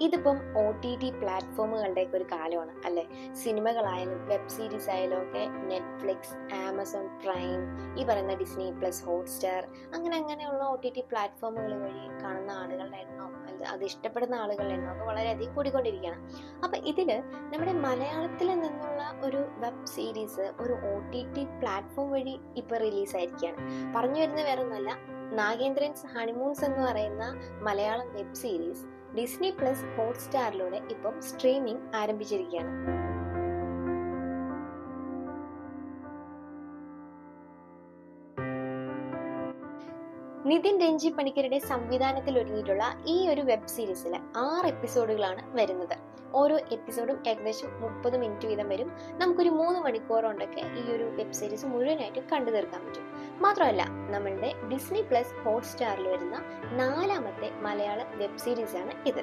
ഇതിപ്പം O T T പ്ലാറ്റ്ഫോമുകളുടെയൊക്കെ ഒരു കാലമാണ് അല്ലേ? സിനിമകളായാലും വെബ് സീരീസ് ആയാലും ഒക്കെ നെറ്റ്ഫ്ലിക്സ് ആമസോൺ പ്രൈം ഈ പറയുന്ന ഡിസ്നി പ്ലസ് ഹോട്ട്സ്റ്റാർ അങ്ങനെ അങ്ങനെയുള്ള ഒ ടി ടി പ്ലാറ്റ്ഫോമുകൾ വഴി കാണുന്ന ആളുകളുടെ എണ്ണം അത് ഇഷ്ടപ്പെടുന്ന ആളുകളുടെ എണ്ണം ഒക്കെ വളരെയധികം കൂടിക്കൊണ്ടിരിക്കുകയാണ്. അപ്പം ഇതിൽ നമ്മുടെ മലയാളത്തിൽ നിന്നുള്ള ഒരു വെബ് സീരീസ് ഒരു ഒ ടി ടി പ്ലാറ്റ്ഫോം വഴി ഇപ്പോൾ റിലീസായിരിക്കുകയാണ് പറഞ്ഞു വരുന്ന വേറെ ഒന്നല്ല നാഗേന്ദ്രൻസ് ഹണിമൂൺസ് എന്ന് പറയുന്ന Malayalam web series Disney plus ഹോട്ട്സ്റ്റാറിലൂടെ ഇപ്പം സ്ട്രീമിംഗ് ആരംഭിച്ചിരിക്കുകയാണ്. നിതിൻ രഞ്ജി പണിക്കരുടെ സംവിധാനത്തിൽ ഒരുങ്ങിയിട്ടുള്ള ഈ ഒരു വെബ് സീരീസിൽ ആറ് എപ്പിസോഡുകളാണ് വരുന്നത്. ഓരോ എപ്പിസോഡും ഏകദേശം മുപ്പത് മിനിറ്റ് വീതം വരും. നമുക്കൊരു മൂന്ന് മണിക്കൂർ കൊണ്ടൊക്കെ ഈ ഒരു വെബ് സീരീസ് മുഴുവനായിട്ട് കണ്ടു തീർക്കാൻ പറ്റും. മാത്രമല്ല നമ്മളുടെ ഡിസ്നി പ്ലസ് ഹോട്ട് ഹോട്ട്സ്റ്റാറിൽ വരുന്ന നാലാമത്തെ മലയാള വെബ് സീരീസാണ് ഇത്.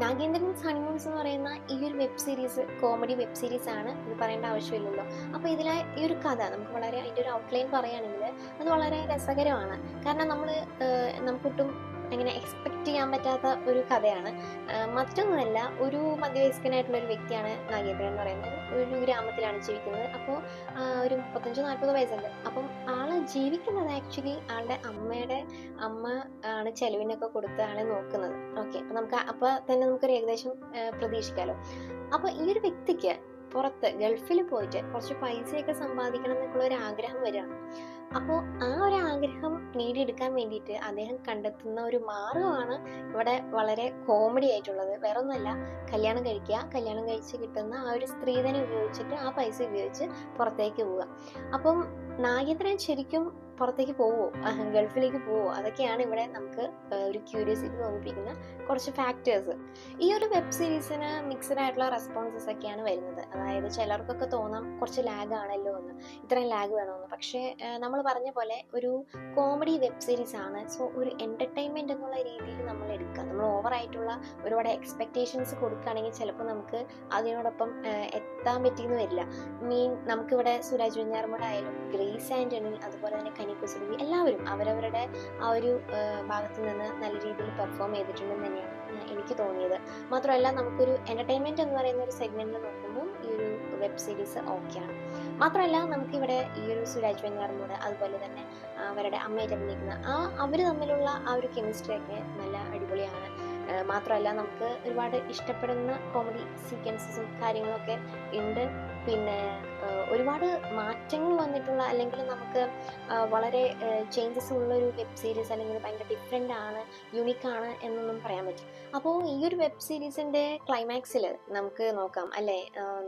നാഗേന്ദ്രൻസ് ഹണിമൂൺസ് എന്ന് പറയുന്ന ഈ ഒരു web series comedy web series ആണ് ഇത് പറയേണ്ട ആവശ്യമില്ലല്ലോ. അപ്പോൾ ഇതിലെ ഈ ഒരു കഥ നമുക്ക് വളരെ അതിന്റെ ഒരു ഔട്ട്ലൈൻ പറയുകയാണെങ്കിൽ അത് വളരെ രസകരമാണ്. കാരണം നമ്മൾ നമുക്കൊട്ടും അങ്ങനെ എക്സ്പെക്ട് ചെയ്യാൻ പറ്റാത്ത ഒരു കഥയാണ്. മറ്റൊന്നുമല്ല ഒരു മധ്യവയസ്കനായിട്ടുള്ള ഒരു വ്യക്തിയാണ് നാഗേന്ദ്രൻ എന്ന് പറയുന്നത്. ഒരു ഗ്രാമത്തിലാണ് ജീവിക്കുന്നത്. അപ്പോൾ ഒരു മുപ്പത്തഞ്ച് നാൽപ്പത് വയസ്സുണ്ട്. അപ്പം ആൾ ജീവിക്കുന്നത് ആക്ച്വലി ആളുടെ അമ്മയുടെ അമ്മ ആണ് ചെലവിനൊക്കെ കൊടുത്ത് ആളെ നോക്കുന്നത്. ഓക്കെ അപ്പം നമുക്ക് അപ്പോൾ തന്നെ നമുക്കൊരു ഏകദേശം പ്രതീക്ഷിക്കാമല്ലോ അപ്പോൾ ഈ ഒരു വ്യക്തിക്ക് പുറത്ത് ഗൾഫിൽ പോയിട്ട് കുറച്ച് പൈസയൊക്കെ സമ്പാദിക്കണം എന്നൊക്കെയുള്ള ഒരു ആഗ്രഹം വരികയാണ്. അപ്പോൾ ആ ഒരു ആഗ്രഹം നേടിയെടുക്കാൻ വേണ്ടിയിട്ട് അദ്ദേഹം കണ്ടെത്തുന്ന ഒരു മാർഗമാണ് ഇവിടെ വളരെ കോമഡി ആയിട്ടുള്ളത്. വേറെ ഒന്നുമല്ല കല്യാണം കഴിക്കുക കല്യാണം കഴിച്ച് കിട്ടുന്ന ആ ഒരു സ്ത്രീധനം ഉപയോഗിച്ചിട്ട് ആ പൈസ ഉപയോഗിച്ച് പുറത്തേക്ക് പോവുക. അപ്പം നാഗേന്ദ്രൻ ശരിക്കും പുറത്തേക്ക് പോവോ? ഗൾഫിലേക്ക് പോവോ? അതൊക്കെയാണ് ഇവിടെ നമുക്ക് ഒരു ക്യൂരിയോസിറ്റി തോന്നിപ്പിക്കുന്ന കുറച്ച് ഫാക്ടേഴ്സ് ഈ ഒരു വെബ് സീരീസിന് മിക്സഡ് ആയിട്ടുള്ള റെസ്പോൺസസ് ഒക്കെയാണ് വരുന്നത്. അതായത് ചിലർക്കൊക്കെ തോന്നാം കുറച്ച് ലാഗ് ആണല്ലോ എന്ന്. ഇത്രയും ലാഗ് വേണമെന്ന് പക്ഷേ നമ്മൾ പറഞ്ഞ പോലെ ഒരു കോമഡി വെബ് സീരീസ് ആണ്. സോ ഒരു എന്റർടൈൻമെന്റ് എന്നുള്ള രീതിയിൽ നമ്മൾ എടുക്കുക. നമ്മൾ ഓവറായിട്ടുള്ള ഒരുപാട് എക്സ്പെക്റ്റേഷൻസ് കൊടുക്കുകയാണെങ്കിൽ ചിലപ്പോൾ നമുക്ക് അതിനോടൊപ്പം എത്താൻ പറ്റിയെന്ന് വരില്ല. മീൻ നമുക്കിവിടെ സുരാജ് വെഞ്ഞാറമ്മൂട് ആയാലും ഗ്രേസ് ആന്റണി അതുപോലെ തന്നെ കനിക്ക് സുരഭി എല്ലാവരും അവരവരുടെ ആ ഒരു ഭാഗത്ത് നിന്ന് നല്ല രീതിയിൽ പെർഫോം ചെയ്തിട്ടുണ്ടെന്ന് തന്നെയാണ് എനിക്ക് തോന്നിയത്. മാത്രമല്ല നമുക്കൊരു എന്റർടൈൻമെന്റ് എന്ന് പറയുന്ന ഒരു സെഗ്മെന്റിൽ നോക്കുമ്പോൾ ഈ ഒരു വെബ് സീരീസ് ഓക്കെയാണ് മാത്രമല്ല നമുക്കിവിടെ ഈ ഒരു സുരാജ് വെഞ്ഞാറമ്മൂട് അതുപോലെ തന്നെ അവരുടെ അമ്മയായിട്ട് അഭിനയിക്കുന്ന ആ അവർ തമ്മിലുള്ള ആ ഒരു കെമിസ്ട്രി ഒക്കെ നല്ല അടിപൊളിയാണ്. മാത്രമല്ല നമുക്ക് ഒരുപാട് ഇഷ്ടപ്പെടുന്ന കോമഡി സീക്വൻസും കാര്യങ്ങളൊക്കെ ഉണ്ട്. പിന്നെ ഒരുപാട് മാറ്റങ്ങൾ വന്നിട്ടുള്ള അല്ലെങ്കിൽ നമുക്ക് വളരെ ചേഞ്ചസ് ഉള്ള ഒരു വെബ് സീരീസ് അല്ലെങ്കിൽ ഭയങ്കര ഡിഫറെന്റ് ആണ് യുണീക്ക് ആണ് എന്നൊന്നും പറയാൻ പറ്റും അപ്പോൾ ഈ ഒരു വെബ് സീരീസിന്റെ ക്ലൈമാക്സിൽ നമുക്ക് നോക്കാം. അല്ലേ?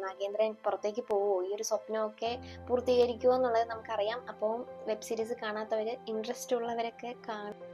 നാഗേന്ദ്രൻ പുറത്തേക്ക് പോവോ? ഈ ഒരു സ്വപ്നമൊക്കെ പൂർത്തീകരിക്കുമോ എന്നുള്ളത് നമുക്കറിയാം. അപ്പോൾ വെബ് സീരീസ് കാണാത്തവർ ഇൻട്രസ്റ്റ് ഉള്ളവരൊക്കെ കാണും.